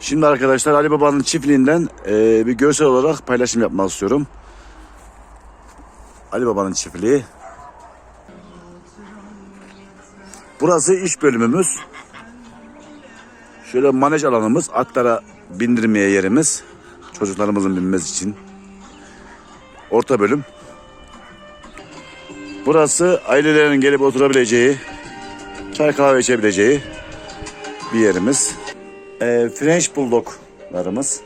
Şimdi arkadaşlar Ali Baba'nın çiftliğinden e, bir görsel olarak paylaşım yapmak istiyorum. Ali Baba'nın çiftliği. Burası iş bölümümüz. Şöyle manej alanımız, atlara bindirmeye yerimiz. Çocuklarımızın binmesi için. Orta bölüm. Burası ailelerin gelip oturabileceği, çay kahve içebileceği bir yerimiz. Ee, French Bulldog'larımız.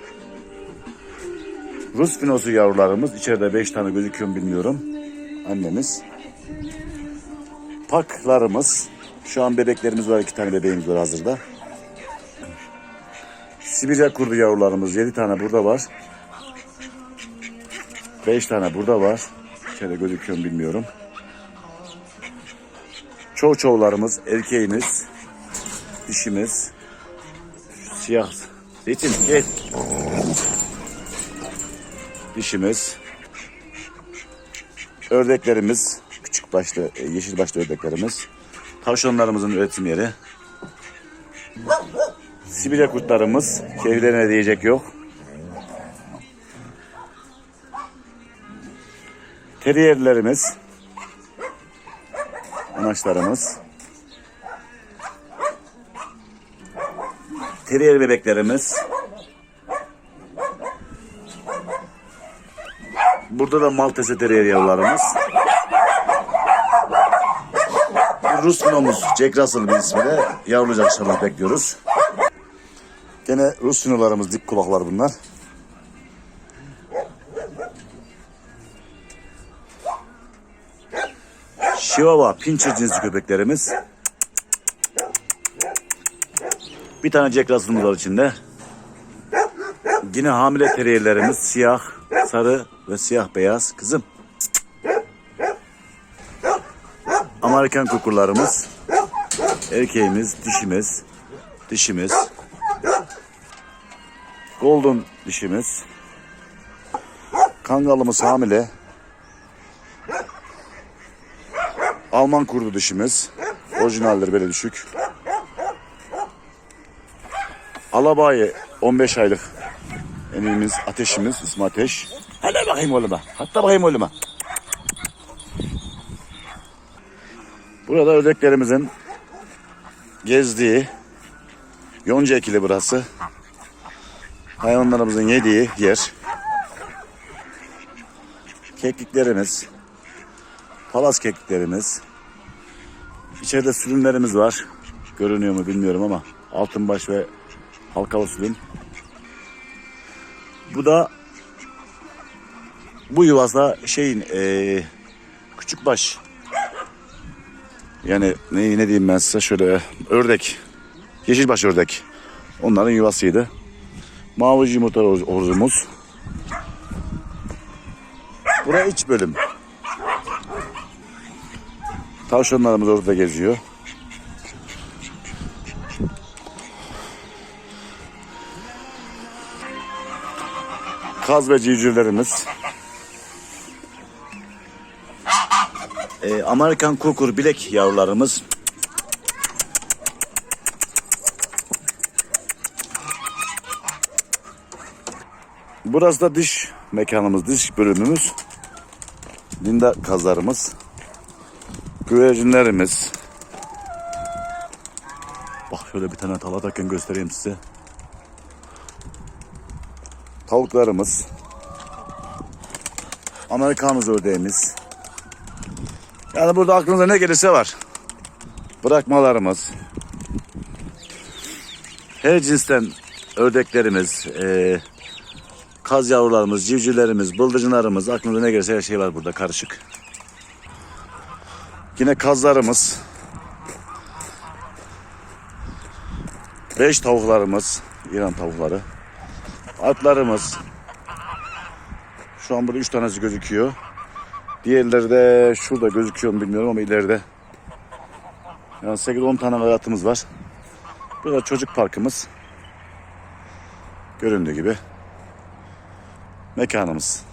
Rus finosu yavrularımız. İçeride 5 tane gözüküyor bilmiyorum. Annemiz. Paklarımız. Şu an bebeklerimiz var. iki tane bebeğimiz var hazırda. Sibirya kurdu yavrularımız. 7 tane burada var. 5 tane burada var. İçeride gözüküyor bilmiyorum. Çoğu çoğularımız, erkeğimiz, dişimiz, siyah. Zeytin gel. Dişimiz, ördeklerimiz, küçük başlı, e, yeşil başlı ördeklerimiz, tavşanlarımızın üretim yeri. Sibirya kurtlarımız, keyiflerine diyecek yok. Teriyerlerimiz, anaçlarımız, Terrier bebeklerimiz. Burada da Maltese Terrier yavrularımız. Rus finomuz Jack Russell bir ismiyle yavrulayacak inşallah bekliyoruz. Gene Rus finolarımız dik kulaklar bunlar. Chihuahua Pinscher cinsi köpeklerimiz. Bir tane Jack Russell'ımız var içinde. Yine hamile teriyerlerimiz siyah, sarı ve siyah beyaz. Kızım. Amerikan kukurlarımız. Erkeğimiz, dişimiz, dişimiz. Golden dişimiz. Kangalımız hamile. Alman kurdu dişimiz. Orijinaldir böyle düşük. Alabayı 15 aylık enimiz, ateşimiz, ismi Ateş. Hele bakayım oğluma. Hatta bakayım oğluma. Burada ördeklerimizin gezdiği yonca ekili burası. Hayvanlarımızın yediği yer. Kekliklerimiz, palas kekliklerimiz. İçeride sürümlerimiz var. Görünüyor mu bilmiyorum ama altınbaş ve halkalı sülün. Bu da bu yuvazda şeyin eee küçük baş yani ne, ne diyeyim ben size şöyle ördek yeşilbaş ördek onların yuvasıydı. Mavi yumurta orzumuz. Bura iç bölüm. Tavşanlarımız orada geziyor. Kaz ve civcivlerimiz. Ee, Amerikan kurkur bilek yavrularımız. Burası da diş mekanımız, diş bölümümüz. Linda kazlarımız. Güvercinlerimiz. Bak şöyle bir tane talatarken göstereyim size. Tavuklarımız. Amerikanız ördeğimiz. Yani burada aklınıza ne gelirse var. Bırakmalarımız. Her cinsten ördeklerimiz, eee, kaz yavrularımız, civcivlerimiz, bıldırcınlarımız, aklınıza ne gelirse her şey var burada karışık. Yine kazlarımız. Beş tavuklarımız, İran tavukları. Atlarımız. Şu an burada üç tanesi gözüküyor. Diğerleri de şurada gözüküyor mu bilmiyorum ama ileride. Yani 8-10 tane atımız var. Burada çocuk parkımız. Göründüğü gibi. Mekanımız.